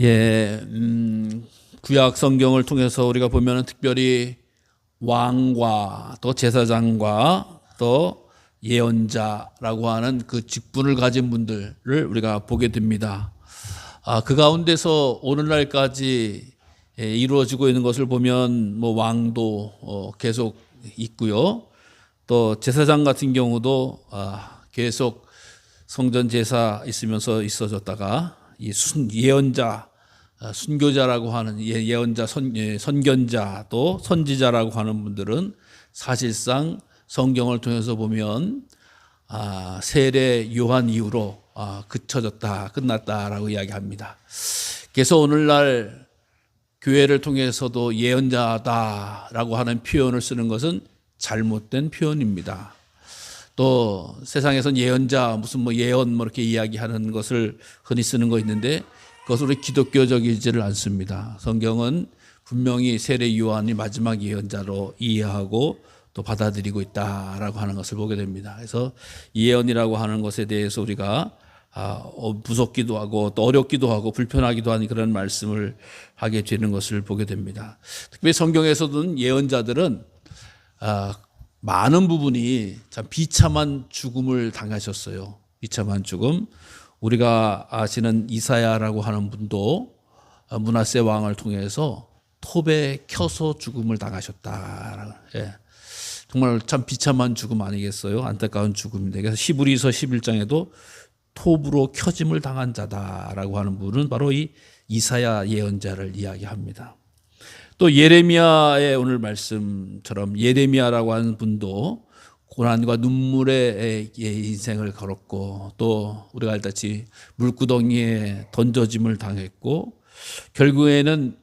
예, 음, 구약 성경을 통해서 우리가 보면 특별히 왕과 또 제사장과 또 예언자라고 하는 그 직분을 가진 분들을 우리가 보게 됩니다. 아, 그 가운데서 오늘날까지 예, 이루어지고 있는 것을 보면 뭐 왕도 어, 계속 있고요. 또 제사장 같은 경우도 아, 계속 성전 제사 있으면서 있어졌다가 이 순, 예언자 아, 순교자라고 하는 예- 예언자 선, 예, 선견자 또 선지자라고 하는 분들은 사실상 성경을 통해서 보면 아, 세례 요한 이후로 아, 그쳐졌다 끝났다라고 이야기합니다. 그래서 오늘날 교회를 통해서도 예언자다라고 하는 표현을 쓰는 것은 잘못된 표현입니다. 또 세상에선 예언자 무슨 뭐 예언 뭐 이렇게 이야기하는 것을 흔히 쓰는 거 있는데 우리 기독교적이지를 않습니다. 성경은 분명히 세례 요한이 마지막 예언자로 이해하고 또 받아들이고 있다라고 하는 것을 보게 됩니다. 그래서 예언이라고 하는 것에 대해서 우리가 아, 어, 무섭기도 하고 또 어렵기도 하고 불편하기도 한 그런 말씀을 하게 되는 것을 보게 됩니다. 특별히 성경에서는 예언자들은 아, 많은 부분이 참 비참한 죽음을 당하셨어요. 비참한 죽음. 우리가 아시는 이사야라고 하는 분도 문하세 왕을 통해서 톱에 켜서 죽음을 당하셨다. 예. 정말 참 비참한 죽음 아니겠어요? 안타까운 죽음인데. 그래서 히브리서 11장에도 톱으로 켜짐을 당한 자다라고 하는 분은 바로 이 이사야 예언자를 이야기합니다. 또 예레미야의 오늘 말씀처럼 예레미야라고 하는 분도 고난과 눈물의 인생을 걸었고 또 우리가 알다시피 물구덩이에 던져짐을 당했고 결국에는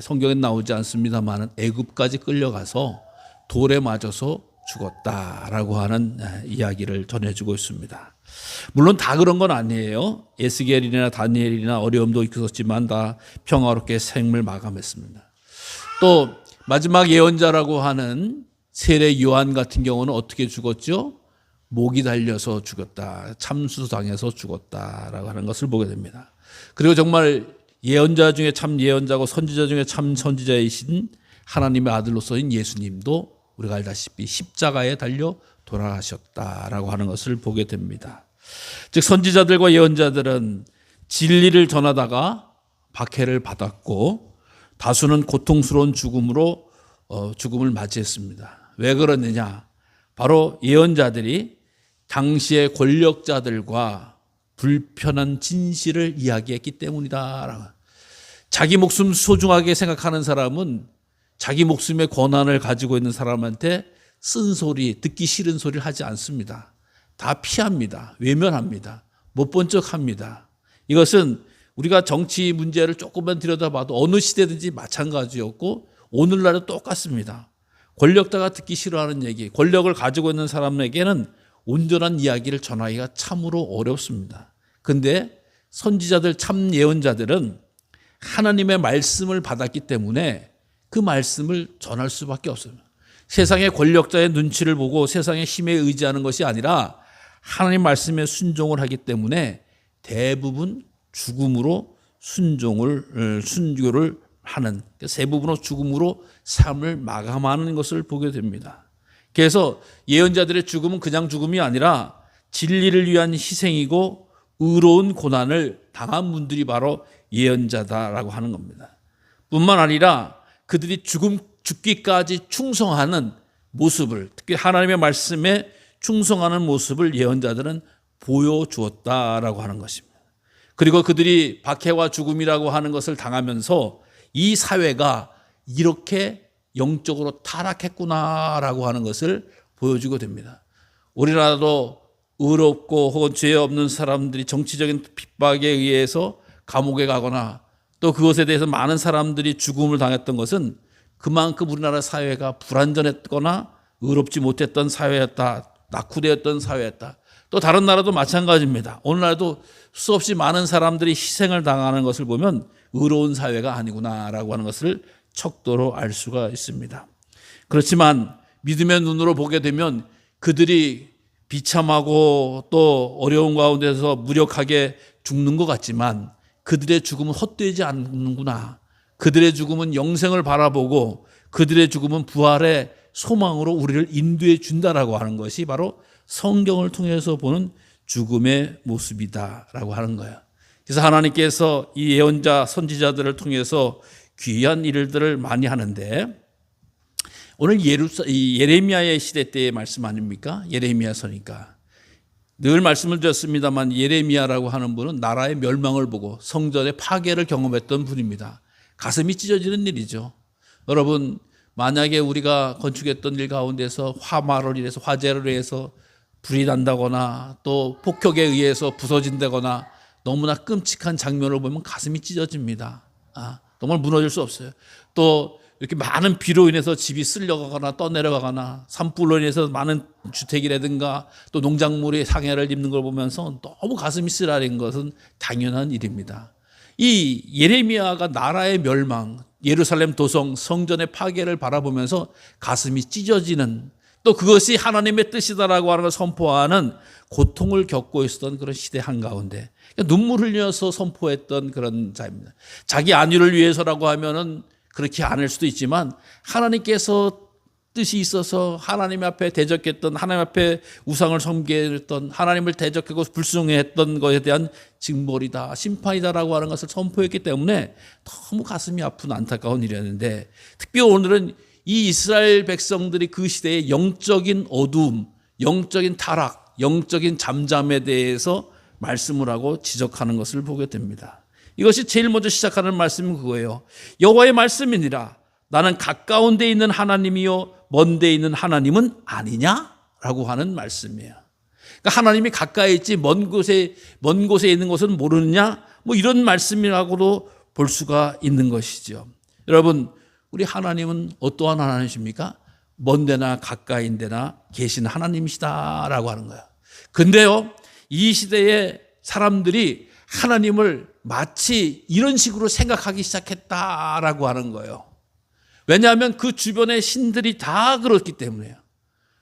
성경에 나오지 않습니다만 애굽까지 끌려가서 돌에 맞아서 죽었다라고 하는 이야기를 전해주고 있습니다. 물론 다 그런 건 아니에요. 에스겔이나 다니엘이나 어려움도 있었지만 다 평화롭게 생을 마감했습니다. 또 마지막 예언자라고 하는 세례 요한 같은 경우는 어떻게 죽었죠? 목이 달려서 죽었다. 참수당해서 죽었다라고 하는 것을 보게 됩니다. 그리고 정말 예언자 중에 참 예언자고 선지자 중에 참 선지자이신 하나님의 아들로서인 예수님도 우리가 알다시피 십자가에 달려 돌아가셨다라고 하는 것을 보게 됩니다. 즉 선지자들과 예언자들은 진리를 전하다가 박해를 받았고 다수는 고통스러운 죽음으로 어, 죽음을 맞이했습니다. 왜 그러느냐? 바로 예언자들이 당시의 권력자들과 불편한 진실을 이야기했기 때문이다. 자기 목숨 소중하게 생각하는 사람은 자기 목숨의 권한을 가지고 있는 사람한테 쓴소리, 듣기 싫은 소리를 하지 않습니다. 다 피합니다. 외면합니다. 못 본 척 합니다. 이것은 우리가 정치 문제를 조금만 들여다봐도 어느 시대든지 마찬가지였고 오늘날도 똑같습니다. 권력자가 듣기 싫어하는 얘기, 권력을 가지고 있는 사람에게는 온전한 이야기를 전하기가 참으로 어렵습니다. 근데 선지자들 참 예언자들은 하나님의 말씀을 받았기 때문에 그 말씀을 전할 수밖에 없습니다. 세상의 권력자의 눈치를 보고 세상의 힘에 의지하는 것이 아니라 하나님 말씀에 순종을 하기 때문에 대부분 죽음으로 순종을 순교를 하는 대부분으로 죽음으로 삶을 마감하는 것을 보게 됩니다. 그래서 예언자들의 죽음은 그냥 죽음이 아니라 진리를 위한 희생이고 의로운 고난을 당한 분들이 바로 예언자다라고 하는 겁니다. 뿐만 아니라 그들이 죽음 죽기까지 충성하는 모습을 특히 하나님의 말씀에 충성하는 모습을 예언자들은 보여주었다라고 하는 것입니다. 그리고 그들이 박해와 죽음이라고 하는 것을 당하면서 이 사회가 이렇게 영적으로 타락했구나라고 하는 것을 보여주게 됩니다. 우리나라도 의롭고 혹은 죄 없는 사람들이 정치적인 핍박에 의해서 감옥에 가거나 또 그것에 대해서 많은 사람들이 죽음을 당했던 것은 그만큼 우리나라 사회가 불안전했거나 의롭지 못했던 사회였다. 낙후되었던 사회였다. 또 다른 나라도 마찬가지입니다. 오늘날도 수없이 많은 사람들이 희생을 당하는 것을 보면 의로운 사회가 아니구나라고 하는 것을 척도로 알 수가 있습니다. 그렇지만 믿음의 눈으로 보게 되면 그들이 비참하고 또 어려운 가운데서 무력하게 죽는 것 같지만 그들의 죽음은 헛되지 않는구나. 그들의 죽음은 영생을 바라보고 그들의 죽음은 부활의 소망으로 우리를 인도해 준다라고 하는 것이 바로 성경을 통해서 보는 죽음의 모습이다라고 하는 거예요. 그래서 하나님께서 이 예언자 선지자들을 통해서 귀한 일들을 많이 하는데 오늘 예루사, 이 예레미야의 시대 때의 말씀 아닙니까? 예레미야서니까. 늘 말씀을 드렸습니다만 예레미야라고 하는 분은 나라의 멸망을 보고 성전의 파괴를 경험했던 분입니다. 가슴이 찢어지는 일이죠. 여러분 만약에 우리가 건축했던 일 가운데서 화마를 인해서 화재를 인해서 불이 난다거나 또 폭격에 의해서 부서진다거나 너무나 끔찍한 장면을 보면 가슴이 찢어집니다. 아, 정말 무너질 수 없어요. 또 이렇게 많은 비로 인해서 집이 쓸려가거나 떠내려가거나 산불로 인해서 많은 주택이라든가 또 농작물이 상해를 입는 걸 보면서 너무 가슴이 쓰라린 것은 당연한 일입니다. 이 예레미야가 나라의 멸망, 예루살렘 도성, 성전의 파괴를 바라보면서 가슴이 찢어지는 또 그것이 하나님의 뜻이다라고 하는 걸 선포하는 고통을 겪고 있었던 그런 시대 한가운데 눈물 흘려서 선포했던 그런 자입니다. 자기 안위를 위해서라고 하면은 그렇게 않을 수도 있지만 하나님께서 뜻이 있어서 하나님 앞에 대적했던 하나님 앞에 우상을 섬기했던 하나님을 대적하고 불순종했던 것에 대한 징벌이다 심판이다라고 하는 것을 선포했기 때문에 너무 가슴이 아픈 안타까운 일이었는데 특히 오늘은 이 이스라엘 백성들이 그 시대의 영적인 어두움, 영적인 타락, 영적인 잠잠에 대해서 말씀을 하고 지적하는 것을 보게 됩니다. 이것이 제일 먼저 시작하는 말씀은 그거예요. 여호와의 말씀이니라. 나는 가까운 데 있는 하나님이요 먼 데 있는 하나님은 아니냐라고 하는 말씀이에요. 그러니까 하나님이 가까이 있지 먼 곳에 먼 곳에 있는 것은 모르느냐? 뭐 이런 말씀이라고도 볼 수가 있는 것이죠. 여러분, 우리 하나님은 어떠한 하나님이십니까? 먼 데나 가까이 데나 계신 하나님이시다라고 하는 거예요. 근데요, 이 시대에 사람들이 하나님을 마치 이런 식으로 생각하기 시작했다라고 하는 거예요. 왜냐하면 그 주변의 신들이 다 그렇기 때문에요.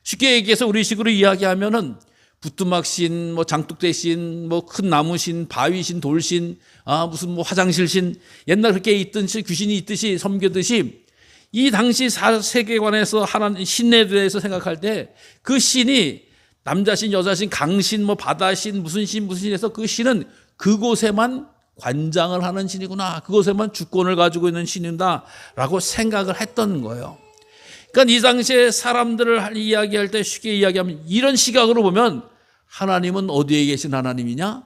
쉽게 얘기해서 우리 식으로 이야기하면은 부뚜막 신, 뭐 장독대신, 뭐 큰 나무 신, 바위 신, 돌 신, 아 무슨 뭐 화장실 신, 옛날 그렇게 있듯이 귀신이 있듯이 섬기듯이 이 당시 세계관에서 하나님 신에 대해서 생각할 때 그 신이 남자신, 여자신, 강신, 뭐 바다신, 무슨 신, 무슨 신에서 그 신은 그곳에만 관장을 하는 신이구나. 그곳에만 주권을 가지고 있는 신이다 라고 생각을 했던 거예요. 그러니까 이 당시에 사람들을 이야기할 때 쉽게 이야기하면 이런 시각으로 보면 하나님은 어디에 계신 하나님이냐?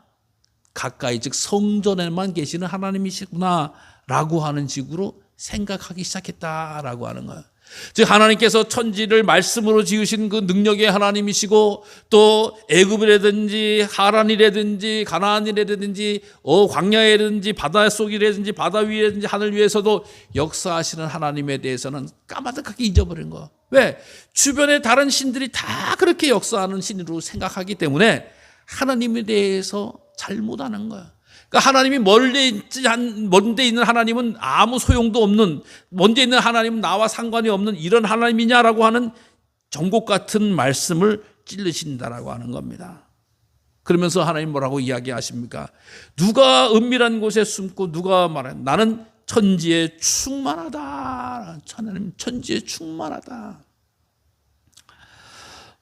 가까이 즉 성전에만 계시는 하나님이시구나 라고 하는 식으로 생각하기 시작했다라고 하는 거예요. 즉 하나님께서 천지를 말씀으로 지으신 그 능력의 하나님이시고 또 애굽이라든지 하란이라든지 가나안이라든지 어 광야이라든지 바다 속이라든지 바다 위라든지 하늘 위에서도 역사하시는 하나님에 대해서는 까마득하게 잊어버린 거. 왜? 주변의 다른 신들이 다 그렇게 역사하는 신으로 생각하기 때문에 하나님에 대해서 잘못하는 거야. 그러니까 하나님이 멀리 있지 먼데 있는 하나님은 아무 소용도 없는 먼데 있는 하나님은 나와 상관이 없는 이런 하나님이냐라고 하는 정곡 같은 말씀을 찔르신다라고 하는 겁니다. 그러면서 하나님 뭐라고 이야기하십니까? 누가 은밀한 곳에 숨고 누가 말해 나는 천지에 충만하다. 하나님 천지에 충만하다.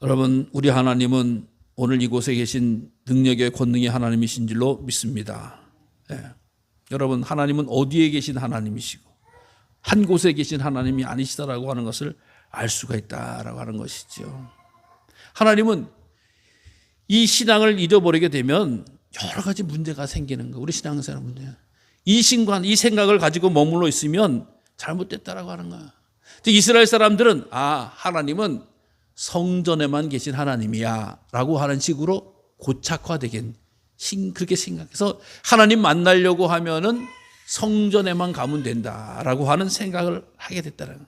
여러분 우리 하나님은 오늘 이곳에 계신 능력의 권능의 하나님이신 줄로 믿습니다. 예. 여러분 하나님은 어디에 계신 하나님이시고 한 곳에 계신 하나님이 아니시다라고 하는 것을 알 수가 있다라고 하는 것이죠. 하나님은 이 신앙을 잃어버리게 되면 여러 가지 문제가 생기는 거. 우리 신앙생활 문제. 이 신관, 이 생각을 가지고 머물러 있으면 잘못됐다라고 하는 거야. 이스라엘 사람들은 아 하나님은 성전에만 계신 하나님이야 라고 하는 식으로 고착화되긴 그렇게 생각해서 하나님 만나려고 하면은 성전에만 가면 된다라고 하는 생각을 하게 됐다는.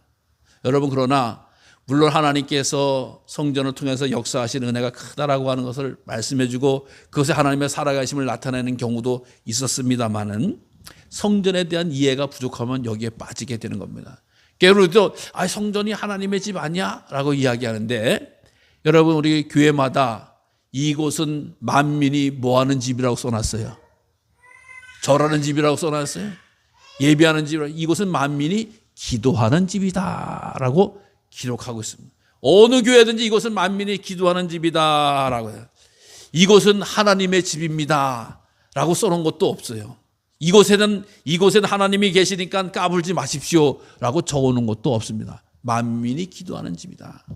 여러분 그러나 물론 하나님께서 성전을 통해서 역사하신 은혜가 크다라고 하는 것을 말씀해주고 그것에 하나님의 살아가심을 나타내는 경우도 있었습니다만은 성전에 대한 이해가 부족하면 여기에 빠지게 되는 겁니다. 게으르도 아 성전이 하나님의 집 아니야라고 이야기하는데 여러분 우리 교회마다 이곳은 만민이 뭐하는 집이라고 써놨어요. 절하는 집이라고 써놨어요. 예배하는 집이라고. 이곳은 만민이 기도하는 집이다라고 기록하고 있습니다. 어느 교회든지 이곳은 만민이 기도하는 집이다라고 해요. 이곳은 하나님의 집입니다라고 써놓은 것도 없어요. 이곳에는 이곳에는 하나님이 계시니까 까불지 마십시오라고 적어놓은 것도 없습니다. 만민이 기도하는 집이다.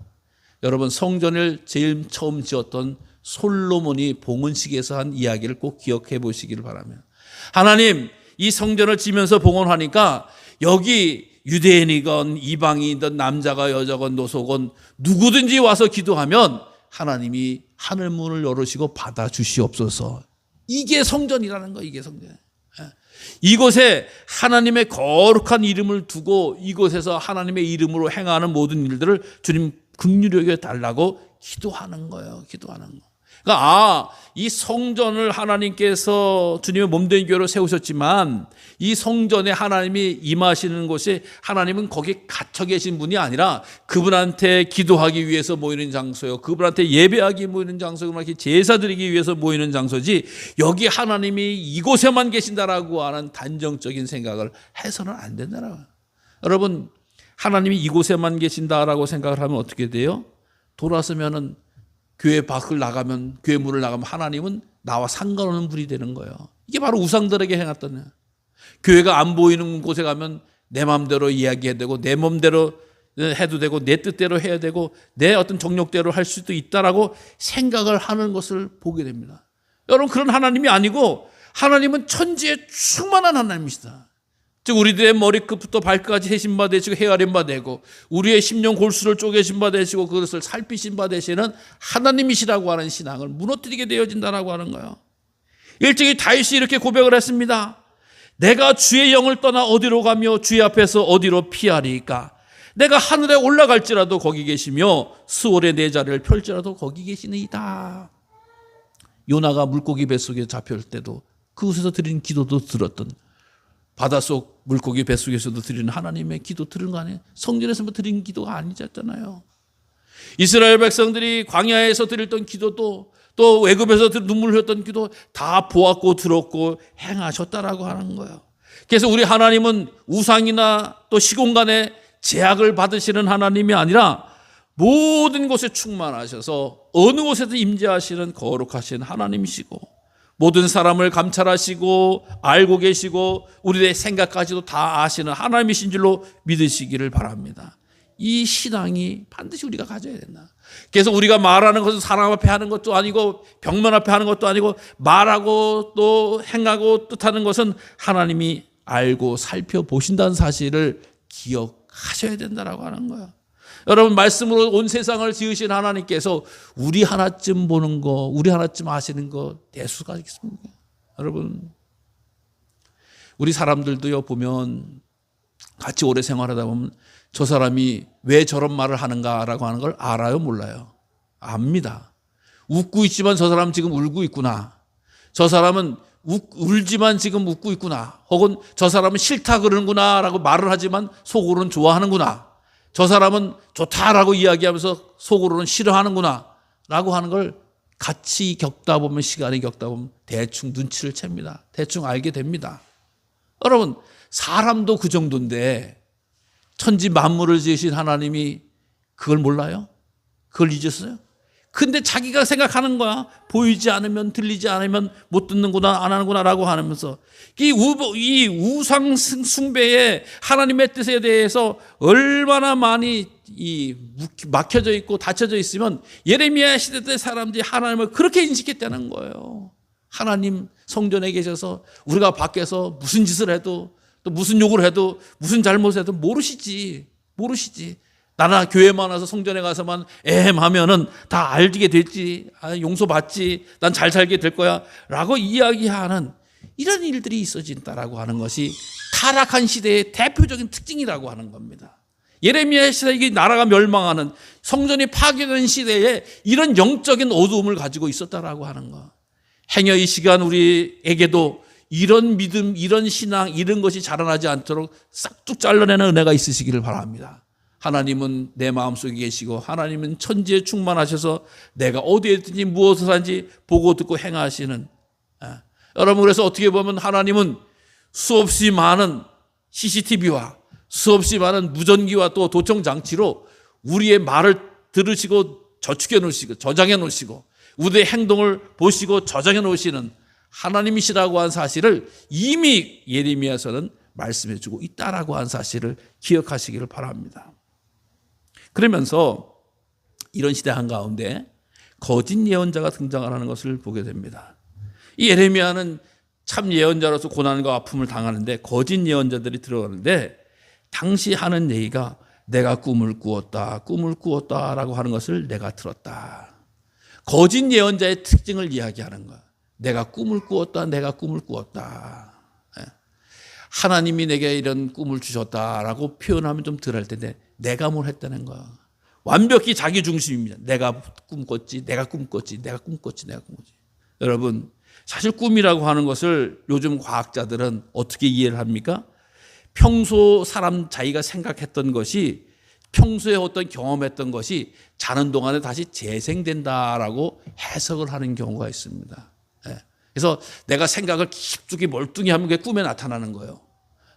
여러분 성전을 제일 처음 지었던 솔로몬이 봉헌식에서 한 이야기를 꼭 기억해 보시기를 바랍니다. 하나님 이 성전을 지면서 봉헌하니까 여기 유대인이건 이방인이든 남자가 여자건 노소건 누구든지 와서 기도하면 하나님이 하늘 문을 열으시고 받아 주시옵소서. 이게 성전이라는 거 이게 성전. 예. 이곳에 하나님의 거룩한 이름을 두고 이곳에서 하나님의 이름으로 행하는 모든 일들을 주님 긍휼히 달라고 기도하는 거예요. 기도하는 거. 그러니까 아, 이 성전을 하나님께서 주님의 몸된 교회로 세우셨지만 이 성전에 하나님이 임하시는 곳이 하나님은 거기 갇혀 계신 분이 아니라 그분한테 기도하기 위해서 모이는 장소요. 그분한테 예배하기 모이는 장소, 그분한테 제사 드리기 위해서 모이는 장소지 여기 하나님이 이곳에만 계신다라고 하는 단정적인 생각을 해서는 안 된다라고. 여러분 하나님이 이곳에만 계신다라고 생각을 하면 어떻게 돼요? 돌아서면은 교회 밖을 나가면 교회 문을 나가면 하나님은 나와 상관없는 분이 되는 거예요. 이게 바로 우상들에게 행했던 교회가 안 보이는 곳에 가면 내 마음대로 이야기해야 되고 내 몸대로 해도 되고 내 뜻대로 해야 되고 내 어떤 정욕대로 할 수도 있다라고 생각을 하는 것을 보게 됩니다. 여러분 그런 하나님이 아니고 하나님은 천지에 충만한 하나님이시다. 즉 우리들의 머리끝부터 발끝까지 해신 바 되시고 헤아린 바 되고 우리의 심령 골수를 쪼개신 바 되시고 그것을 살피신 바 되시는 하나님이시라고 하는 신앙을 무너뜨리게 되어진다라고 하는 거예요. 일찍이 다윗이 이렇게 고백을 했습니다. 내가 주의 영을 떠나 어디로 가며 주의 앞에서 어디로 피하리까? 내가 하늘에 올라갈지라도 거기 계시며 수월의 내 자리를 펼지라도 거기 계시니이다. 요나가 물고기 뱃속에 잡혔을 때도 그곳에서 드린 기도도 들었던 바닷속 물고기 뱃속에서도 드리는 하나님의 기도 들은 거 아니에요? 성전에서 뭐 드린 기도가 아니잖아요. 이스라엘 백성들이 광야에서 드렸던 기도도 또 외급에서 눈물 흘렸던 기도 다 보았고 들었고 행하셨다라고 하는 거예요. 그래서 우리 하나님은 우상이나 또 시공간에 제약을 받으시는 하나님이 아니라 모든 곳에 충만하셔서 어느 곳에도 임재하시는 거룩하신 하나님이시고 모든 사람을 감찰하시고 알고 계시고 우리의 생각까지도 다 아시는 하나님이신 줄로 믿으시기를 바랍니다. 이 신앙이 반드시 우리가 가져야 된다. 그래서 우리가 말하는 것은 사람 앞에 하는 것도 아니고 벽면 앞에 하는 것도 아니고 말하고 또 행하고 뜻하는 것은 하나님이 알고 살펴보신다는 사실을 기억하셔야 된다라고 하는 거예요. 여러분 말씀으로 온 세상을 지으신 하나님께서 우리 하나쯤 보는 거, 우리 하나쯤 아시는 거 대수가 있습니까? 여러분 우리 사람들도요 보면 같이 오래 생활하다 보면 저 사람이 왜 저런 말을 하는가라고 하는 걸 알아요, 몰라요? 압니다. 웃고 있지만 저 사람 지금 울고 있구나. 저 사람은 우, 울지만 지금 웃고 있구나. 혹은 저 사람은 싫다 그러는구나라고 말을 하지만 속으로는 좋아하는구나. 저 사람은 좋다라고 이야기하면서 속으로는 싫어하는구나. 라고 하는 걸 같이 겪다 보면, 시간이 겪다 보면 대충 눈치를 챕니다. 대충 알게 됩니다. 여러분, 사람도 그 정도인데 천지 만물을 지으신 하나님이 그걸 몰라요? 그걸 잊었어요? 근데 자기가 생각하는 거야. 보이지 않으면, 들리지 않으면 못 듣는구나, 안 하는구나 라고 하면서 이, 우, 이 우상 숭배의 하나님의 뜻에 대해서 얼마나 많이 이 막혀져 있고 닫혀져 있으면 예레미야 시대 때 사람들이 하나님을 그렇게 인식했다는 거예요. 하나님 성전에 계셔서 우리가 밖에서 무슨 짓을 해도 또 무슨 욕을 해도 무슨 잘못을 해도 모르시지. 모르시지. 나나 교회만 와서 성전에 가서만 엠 하면은 다 알게 될지, 아, 용서받지, 난 잘 살게 될 거야. 라고 이야기하는 이런 일들이 있어진다라고 하는 것이 타락한 시대의 대표적인 특징이라고 하는 겁니다. 예레미야 시대 이 나라가 멸망하는 성전이 파괴된 시대에 이런 영적인 어두움을 가지고 있었다라고 하는 거. 행여 이 시간 우리에게도 이런 믿음, 이런 신앙, 이런 것이 자라나지 않도록 싹둑 잘라내는 은혜가 있으시기를 바랍니다. 하나님은 내 마음속에 계시고 하나님은 천지에 충만하셔서 내가 어디에 있든지 무엇을 하는지 보고 듣고 행하시는 예. 여러분 그래서 어떻게 보면 하나님은 수없이 많은 CCTV와 수없이 많은 무전기와 또 도청 장치로 우리의 말을 들으시고 저축해 놓으시고 저장해 놓으시고 우리의 행동을 보시고 저장해 놓으시는 하나님이시라고 한 사실을 이미 예레미야서는 말씀해 주고 있다라고 한 사실을 기억하시기를 바랍니다. 그러면서 이런 시대 한가운데 거짓 예언자가 등장하는 것을 보게 됩니다. 이 예레미야는 참 예언자로서 고난과 아픔을 당하는데 거짓 예언자들이 들어가는데 당시 하는 얘기가 내가 꿈을 꾸었다, 꿈을 꾸었다라고 하는 것을 내가 들었다. 거짓 예언자의 특징을 이야기하는 거야. 내가 꿈을 꾸었다, 내가 꿈을 꾸었다. 예. 하나님이 내게 이런 꿈을 주셨다라고 표현하면 좀 덜할 텐데 내가 뭘 했다는 거야. 완벽히 자기 중심입니다. 내가 꿈꿨지, 내가 꿈꿨지, 내가 꿈꿨지, 내가 꿈꿨지. 여러분, 사실 꿈이라고 하는 것을 요즘 과학자들은 어떻게 이해를 합니까? 평소 사람 자기가 생각했던 것이 평소에 어떤 경험했던 것이 자는 동안에 다시 재생된다라고 해석을 하는 경우가 있습니다. 예. 그래서 내가 생각을 깊숙이 멀뚱히 하면 그게 꿈에 나타나는 거예요.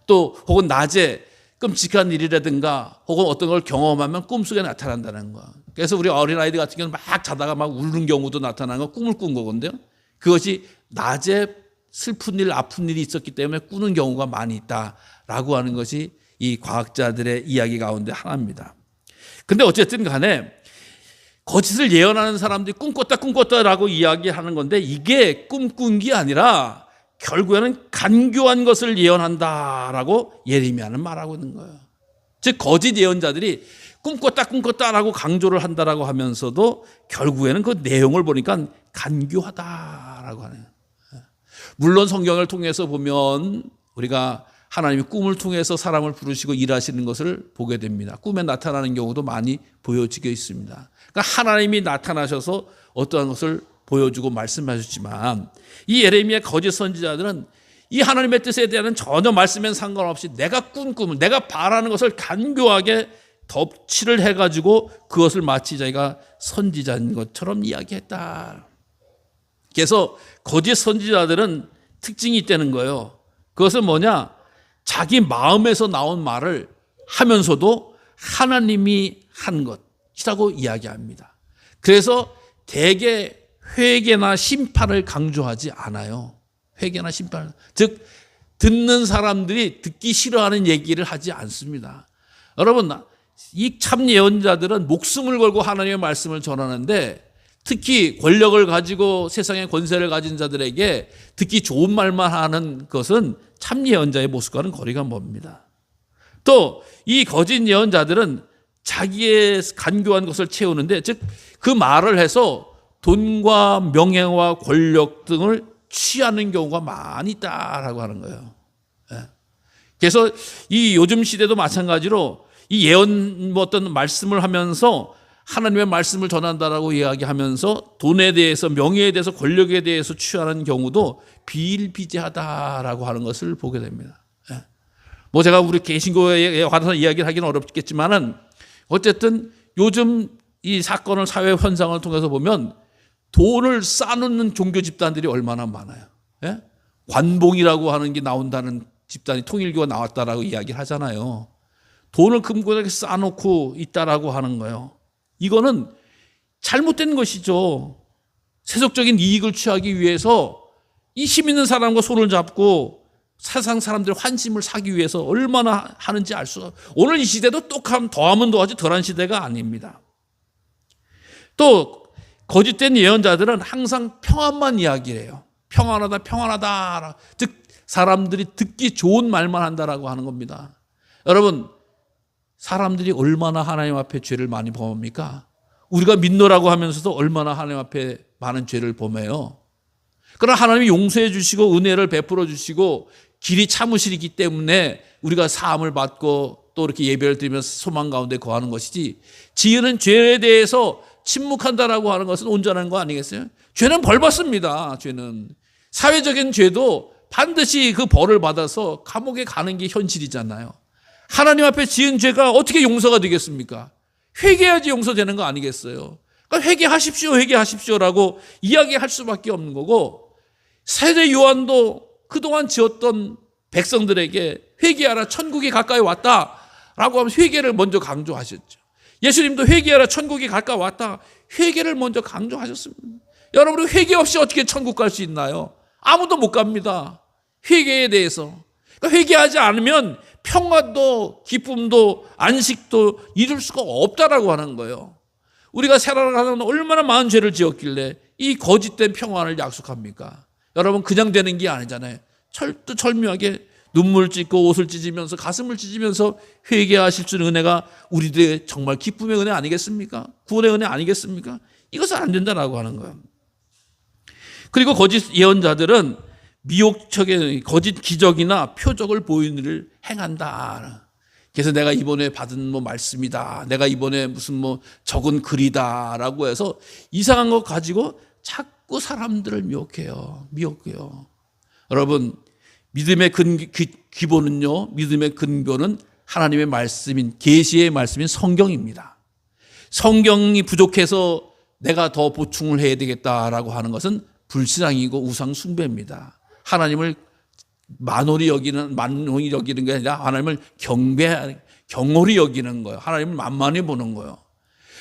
또 혹은 낮에 끔찍한 일이라든가 혹은 어떤 걸 경험하면 꿈속에 나타난다는 거. 그래서 우리 어린아이들 같은 경우는 막 자다가 막 우는 경우도 나타나는 거 꿈을 꾼 거거든요. 그것이 낮에 슬픈 일, 아픈 일이 있었기 때문에 꾸는 경우가 많이 있다라고 하는 것이 이 과학자들의 이야기 가운데 하나입니다. 근데 어쨌든 간에 거짓을 예언하는 사람들이 꿈꿨다 꿈꿨다라고 이야기하는 건데 이게 꿈꾼 게 아니라 결국에는 간교한 것을 예언한다라고 예레미야는 말하고 있는 거예요. 즉 거짓 예언자들이 꿈꿨다 꿈꿨다라고 강조를 한다라고 하면서도 결국에는 그 내용을 보니까 간교하다라고 하네요. 물론 성경을 통해서 보면 우리가 하나님이 꿈을 통해서 사람을 부르시고 일하시는 것을 보게 됩니다. 꿈에 나타나는 경우도 많이 보여지고 있습니다. 그러니까 하나님이 나타나셔서 어떠한 것을 보여주고 말씀하셨지만 이 예레미야 거짓 선지자들은 이 하나님의 뜻에 대한 전혀 말씀엔 상관없이 내가 꾼 꿈을 내가 바라는 것을 간교하게 덮치를 해가지고 그것을 마치 자기가 선지자인 것처럼 이야기했다. 그래서 거짓 선지자들은 특징이 있다는 거예요. 그것은 뭐냐? 자기 마음에서 나온 말을 하면서도 하나님이 한 것이라고 이야기합니다. 그래서 대개 회개나 심판을 강조하지 않아요. 회개나 심판. 즉, 듣는 사람들이 듣기 싫어하는 얘기를 하지 않습니다. 여러분, 이 참 예언자들은 목숨을 걸고 하나님의 말씀을 전하는데 특히 권력을 가지고 세상의 권세를 가진 자들에게 듣기 좋은 말만 하는 것은 참 예언자의 모습과는 거리가 멉니다. 또 이 거짓 예언자들은 자기의 간교한 것을 채우는데 즉 그 말을 해서 돈과 명예와 권력 등을 취하는 경우가 많이 있다라고 하는 거예요. 예. 그래서 이 요즘 시대도 마찬가지로 이 예언 뭐 어떤 말씀을 하면서 하나님의 말씀을 전한다라고 이야기하면서 돈에 대해서 명예에 대해서 권력에 대해서 취하는 경우도 비일비재하다라고 하는 것을 보게 됩니다. 예. 뭐 제가 우리 개신교에 관해서 이야기를 하기는 어렵겠지만은 어쨌든 요즘 이 사건을 사회 현상을 통해서 보면 돈을 쌓는 종교 집단들이 얼마나 많아요. 예? 관봉이라고 하는 게 나온다는 집단이 통일교가 나왔다라고 이야기를 하잖아요. 돈을 금고에 쌓아놓고 있다라고 하는 거예요. 이거는 잘못된 것이죠. 세속적인 이익을 취하기 위해서 이 힘 있는 사람과 손을 잡고 세상 사람들의 환심을 사기 위해서 얼마나 하는지 알 수. 오늘 이 시대도 똑하면 더하면 더하지 덜한 시대가 아닙니다. 또 거짓된 예언자들은 항상 평안만 이야기를 해요. 평안하다, 평안하다. 즉 사람들이 듣기 좋은 말만 한다라고 하는 겁니다. 여러분 사람들이 얼마나 하나님 앞에 죄를 많이 범합니까? 우리가 믿노라고 하면서도 얼마나 하나님 앞에 많은 죄를 범해요. 그러나 하나님이 용서해 주시고 은혜를 베풀어 주시고 길이 참으시기 때문에 우리가 사함을 받고 또 이렇게 예배를 드리면서 소망 가운데 거하는 것이지 지은 죄에 대해서 침묵한다라고 하는 것은 온전한 거 아니겠어요? 죄는 벌 받습니다. 죄는 사회적인 죄도 반드시 그 벌을 받아서 감옥에 가는 게 현실이잖아요. 하나님 앞에 지은 죄가 어떻게 용서가 되겠습니까? 회개해야지 용서되는 거 아니겠어요? 그러니까 회개하십시오, 회개하십시오라고 이야기할 수밖에 없는 거고 세대 요한도 그동안 지었던 백성들에게 회개하라 천국이 가까이 왔다라고 하면 회개를 먼저 강조하셨죠. 예수님도 회개하라 천국이 가까이 왔다 회개를 먼저 강조하셨습니다. 여러분 회개 없이 어떻게 천국 갈 수 있나요? 아무도 못 갑니다. 회개에 대해서 그러니까 회개하지 않으면 평화도 기쁨도 안식도 이룰 수가 없다라고 하는 거예요. 우리가 살아가는 얼마나 많은 죄를 지었길래 이 거짓된 평안을 약속합니까? 여러분 그냥 되는 게 아니잖아요. 철두철미하게 눈물 찢고 옷을 찢으면서 가슴을 찢으면서 회개하실 줄 은혜가 우리들의 정말 기쁨의 은혜 아니겠습니까? 구원의 은혜 아니겠습니까? 이것은 안 된다라고 하는 거예요. 그리고 거짓 예언자들은 미혹적인 거짓 기적이나 표적을 보이는 일을 행한다. 그래서 내가 이번에 받은 뭐 말씀이다. 내가 이번에 무슨 뭐 적은 글이다라고 해서 이상한 거 가지고 자꾸 사람들을 미혹해요. 미혹해요. 여러분 믿음의 근 기, 기본은요. 믿음의 근본은 하나님의 말씀인 계시의 말씀인 성경입니다. 성경이 부족해서 내가 더 보충을 해야 되겠다라고 하는 것은 불신앙이고 우상 숭배입니다. 하나님을 만홀히 여기는 만홀히 여기는 게 아니라 하나님을 경배 경홀히 여기는 거예요. 하나님을 만만히 보는 거예요.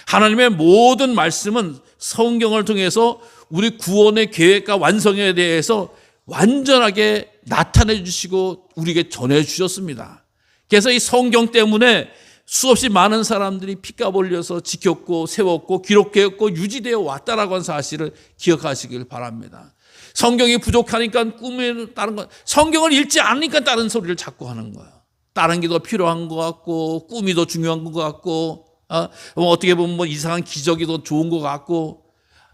하나님의 모든 말씀은 성경을 통해서 우리 구원의 계획과 완성에 대해서 완전하게 나타내 주시고 우리에게 전해 주셨습니다. 그래서 이 성경 때문에 수없이 많은 사람들이 피가 올려서 지켰고 세웠고 기록되었고 유지되어 왔다라고 하는 사실을 기억하시길 바랍니다. 성경이 부족하니까 꿈에 다른 거 성경을 읽지 않으니까 다른 소리를 자꾸 하는 거예요. 다른 게 더 필요한 것 같고 꿈이 더 중요한 것 같고 어, 뭐 어떻게 보면 뭐 이상한 기적이 더 좋은 것 같고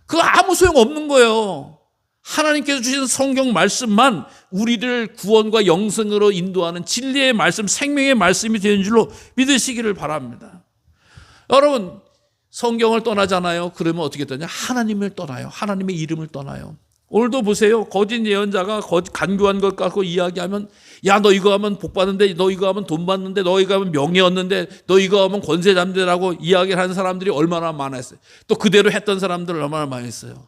그거 아무 소용 없는 거예요. 하나님께서 주신 성경 말씀만 우리를 구원과 영생으로 인도하는 진리의 말씀, 생명의 말씀이 되는 줄로 믿으시기를 바랍니다. 여러분, 성경을 떠나잖아요. 그러면 어떻게 되냐? 하나님을 떠나요. 하나님의 이름을 떠나요. 오늘도 보세요. 거짓 예언자가 간교한 것 갖고 이야기하면 야 너 이거 하면 복 받는데 너 이거 하면 돈 받는데 너 이거 하면 명예 얻는데 너 이거 하면 권세 잡는데라고 이야기를 하는 사람들이 얼마나 많았어요. 또 그대로 했던 사람들 얼마나 많이 있어요.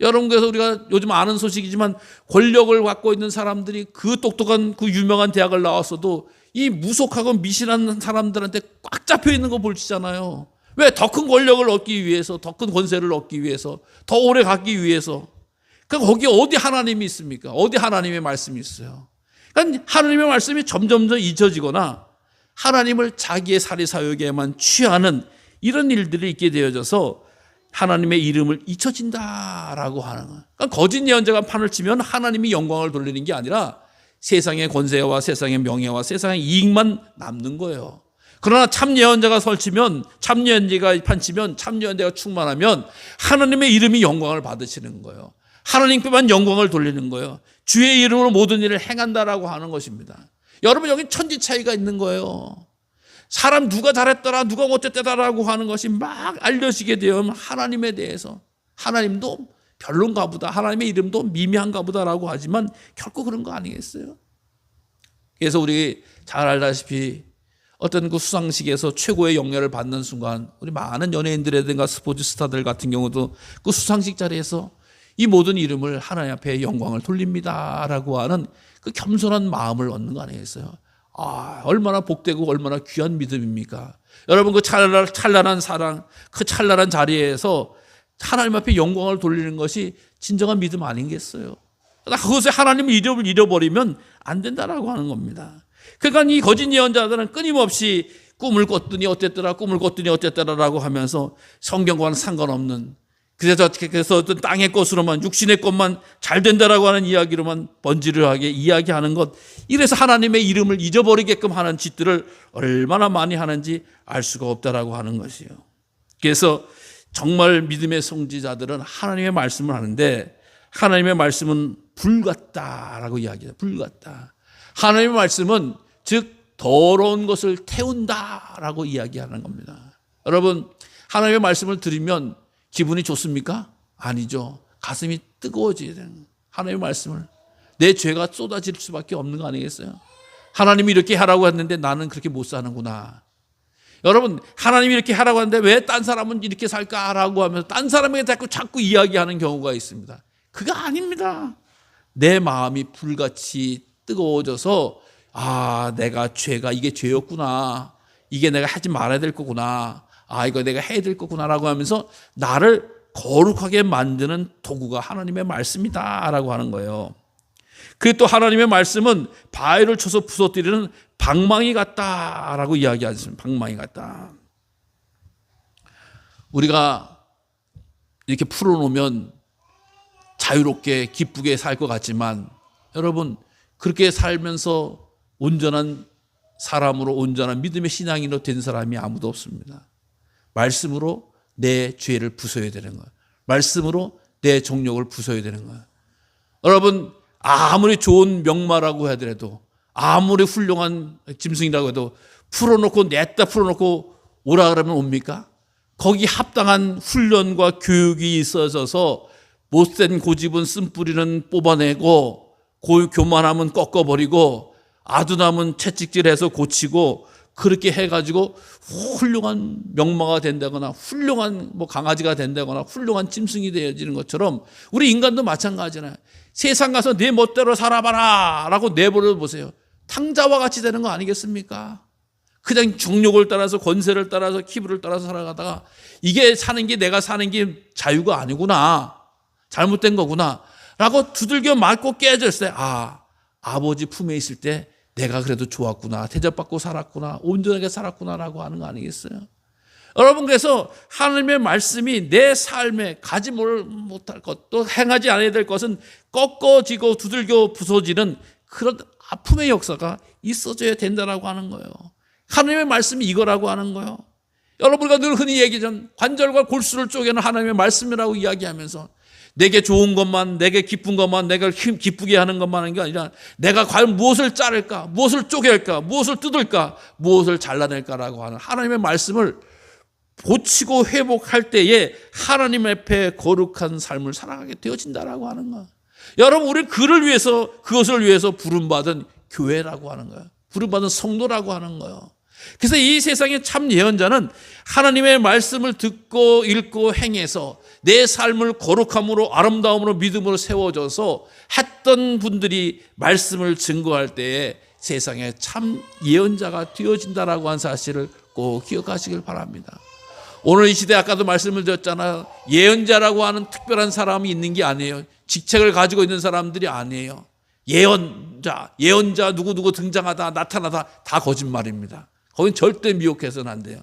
여러분 그래서 우리가 요즘 아는 소식이지만 권력을 갖고 있는 사람들이 그 똑똑한 그 유명한 대학을 나왔어도 이 무속하고 미신한 사람들한테 꽉 잡혀 있는 거 볼지잖아요. 왜 더 큰 권력을 얻기 위해서, 더 큰 권세를 얻기 위해서, 더 오래 갖기 위해서. 그 거기 어디 하나님이 있습니까? 어디 하나님의 말씀이 있어요? 그러니까 하나님의 말씀이 점점점 잊혀지거나 하나님을 자기의 사리 사욕에만 취하는 이런 일들이 있게 되어져서 하나님의 이름을 잊혀진다라고 하는 거예요. 그러니까 거짓 예언자가 판을 치면 하나님이 영광을 돌리는 게 아니라 세상의 권세와 세상의 명예와 세상의 이익만 남는 거예요. 그러나 참 예언자가 설치면 참 예언자가 판치면 참 예언자가 충만하면 하나님의 이름이 영광을 받으시는 거예요. 하나님께만 영광을 돌리는 거예요. 주의 이름으로 모든 일을 행한다라고 하는 것입니다. 여러분 여기 천지 차이가 있는 거예요. 사람 누가 잘했더라, 누가 못했더라라고 하는 것이 막 알려지게 되면 하나님에 대해서 하나님도 별론가 보다, 하나님의 이름도 미미한가 보다라고 하지만 결코 그런 거 아니겠어요? 그래서 우리 잘 알다시피 어떤 그 수상식에서 최고의 영예를 받는 순간 우리 많은 연예인들이든가 스포츠 스타들 같은 경우도 그 수상식 자리에서 이 모든 이름을 하나님 앞에 영광을 돌립니다라고 하는 그 겸손한 마음을 얻는 거 아니겠어요? 아, 얼마나 복되고 얼마나 귀한 믿음입니까? 여러분 그 찬란, 찬란한 사랑, 그 찬란한 자리에서 하나님 앞에 영광을 돌리는 것이 진정한 믿음 아니겠어요? 그것에 하나님 이름을 잃어버리면 안 된다라고 하는 겁니다. 그러니까 이 거짓 예언자들은 끊임없이 꿈을 꿨더니 어땠더라, 꿈을 꿨더니 어땠더라라고 하면서 성경과는 상관없는 그래서 그래서 어떤 땅의 것으로만 육신의 것만 잘 된다라고 하는 이야기로만 번지르하게 이야기하는 것 이래서 하나님의 이름을 잊어버리게끔 하는 짓들을 얼마나 많이 하는지 알 수가 없다라고 하는 것이요. 그래서 정말 믿음의 성지자들은 하나님의 말씀을 하는데 하나님의 말씀은 불 같다라고 이야기해요. 불 같다. 하나님의 말씀은 즉 더러운 것을 태운다라고 이야기하는 겁니다. 여러분 하나님의 말씀을 들으면 기분이 좋습니까? 아니죠. 가슴이 뜨거워지야 되는 하나님의 말씀을 내 죄가 쏟아질 수밖에 없는 거 아니겠어요? 하나님이 이렇게 하라고 했는데 나는 그렇게 못 사는구나. 여러분, 하나님이 이렇게 하라고 하는데 왜 딴 사람은 이렇게 살까라고 하면서 딴 사람에게 자꾸 자꾸 이야기하는 경우가 있습니다. 그거 아닙니다. 내 마음이 불같이 뜨거워져서 아, 내가 죄가 이게 죄였구나. 이게 내가 하지 말아야 될 거구나. 아, 이거 내가 해야 될 거구나라고 하면서 나를 거룩하게 만드는 도구가 하나님의 말씀이다라고 하는 거예요. 그리고 또 하나님의 말씀은 바위를 쳐서 부서뜨리는 방망이 같다라고 이야기하셨습니다. 방망이 같다. 우리가 이렇게 풀어놓으면 자유롭게 기쁘게 살 것 같지만 여러분 그렇게 살면서 온전한 사람으로 온전한 믿음의 신앙인으로 된 사람이 아무도 없습니다. 말씀으로 내 죄를 부숴야 되는 거예요. 말씀으로 내 정욕을 부숴야 되는 거예요. 여러분 아무리 좋은 명마라고 하더라도 아무리 훌륭한 짐승이라고 해도 풀어놓고 냈다 풀어놓고 오라 그러면 옵니까? 거기 합당한 훈련과 교육이 있어져서 못된 고집은 쓴뿌리는 뽑아내고 고 교만함은 꺾어버리고 아둔함은 채찍질해서 고치고 그렇게 해가지고 훌륭한 명마가 된다거나 훌륭한 뭐 강아지가 된다거나 훌륭한 짐승이 되어지는 것처럼 우리 인간도 마찬가지잖아요. 세상 가서 내 멋대로 살아봐라 라고 내버려 보세요. 탕자와 같이 되는 거 아니겠습니까? 그냥 정욕을 따라서 권세를 따라서 기부를 따라서 살아가다가 이게 사는 게 내가 사는 게 자유가 아니구나. 잘못된 거구나. 라고 두들겨 맞고 깨졌을 때, 아, 아버지 품에 있을 때 내가 그래도 좋았구나. 대접받고 살았구나. 온전하게 살았구나라고 하는 거 아니겠어요? 여러분, 그래서 하나님의 말씀이 내 삶에 가지 못할 것, 또 행하지 않아야 될 것은 꺾어지고 두들겨 부서지는 그런 아픔의 역사가 있어져야 된다라고 하는 거예요. 하나님의 말씀이 이거라고 하는 거예요. 여러분과 늘 흔히 얘기하는 관절과 골수를 쪼개는 하나님의 말씀이라고 이야기하면서 내게 좋은 것만, 내게 기쁜 것만, 내가 힘 기쁘게 하는 것만 하는 게 아니라 내가 과연 무엇을 자를까, 무엇을 쪼갤까, 무엇을 뜯을까, 무엇을 잘라낼까라고 하는 하나님의 말씀을 고치고 회복할 때에 하나님 앞에 거룩한 삶을 살아가게 되어진다라고 하는 거야. 여러분, 우리 그를 위해서, 그것을 위해서 부름받은 교회라고 하는 거야. 부름받은 성도라고 하는 거예요. 그래서 이 세상의 참 예언자는 하나님의 말씀을 듣고 읽고 행해서 내 삶을 거룩함으로 아름다움으로 믿음으로 세워져서 했던 분들이 말씀을 증거할 때에 세상에 참 예언자가 되어진다라고 한 사실을 꼭 기억하시길 바랍니다. 오늘 이 시대 아까도 말씀을 드렸잖아요. 예언자라고 하는 특별한 사람이 있는 게 아니에요. 직책을 가지고 있는 사람들이 아니에요. 예언자, 예언자 누구누구 등장하다 나타나다 다 거짓말입니다. 거긴 절대 미혹해서는 안 돼요.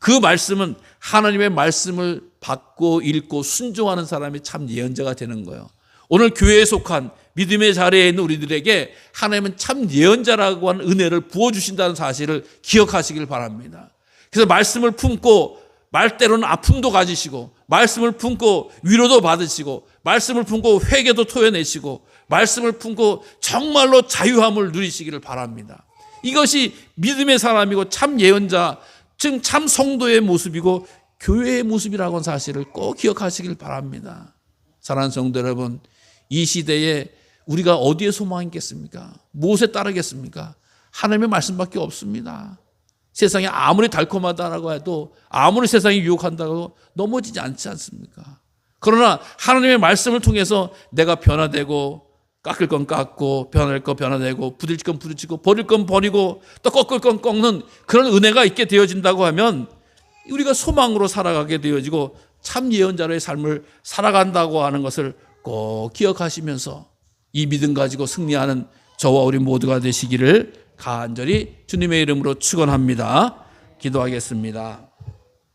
그 말씀은 하나님의 말씀을 받고 읽고 순종하는 사람이 참 예언자가 되는 거예요. 오늘 교회에 속한 믿음의 자리에 있는 우리들에게 하나님은 참 예언자라고 하는 은혜를 부어주신다는 사실을 기억하시길 바랍니다. 그래서 말씀을 품고 말때로는 아픔도 가지시고 말씀을 품고 위로도 받으시고 말씀을 품고 회개도 토해내시고 말씀을 품고 정말로 자유함을 누리시기를 바랍니다. 이것이 믿음의 사람이고 참 예언자, 즉 참 성도의 모습이고 교회의 모습이라고 하는 사실을 꼭 기억하시길 바랍니다. 사랑하는 성도 여러분, 이 시대에 우리가 어디에 소망이 있겠습니까? 무엇에 따르겠습니까? 하나님의 말씀밖에 없습니다. 세상이 아무리 달콤하다라고 해도 아무리 세상이 유혹한다고 넘어지지 않지 않습니까? 그러나 하나님의 말씀을 통해서 내가 변화되고 깎을 건 깎고 변할 건 변화되고 부딪힐 건 부딪히고 버릴 건 버리고 또 꺾을 건 꺾는 그런 은혜가 있게 되어진다고 하면 우리가 소망으로 살아가게 되어지고 참 예언자로의 삶을 살아간다고 하는 것을 꼭 기억하시면서 이 믿음 가지고 승리하는 저와 우리 모두가 되시기를 간절히 주님의 이름으로 축원합니다. 기도하겠습니다.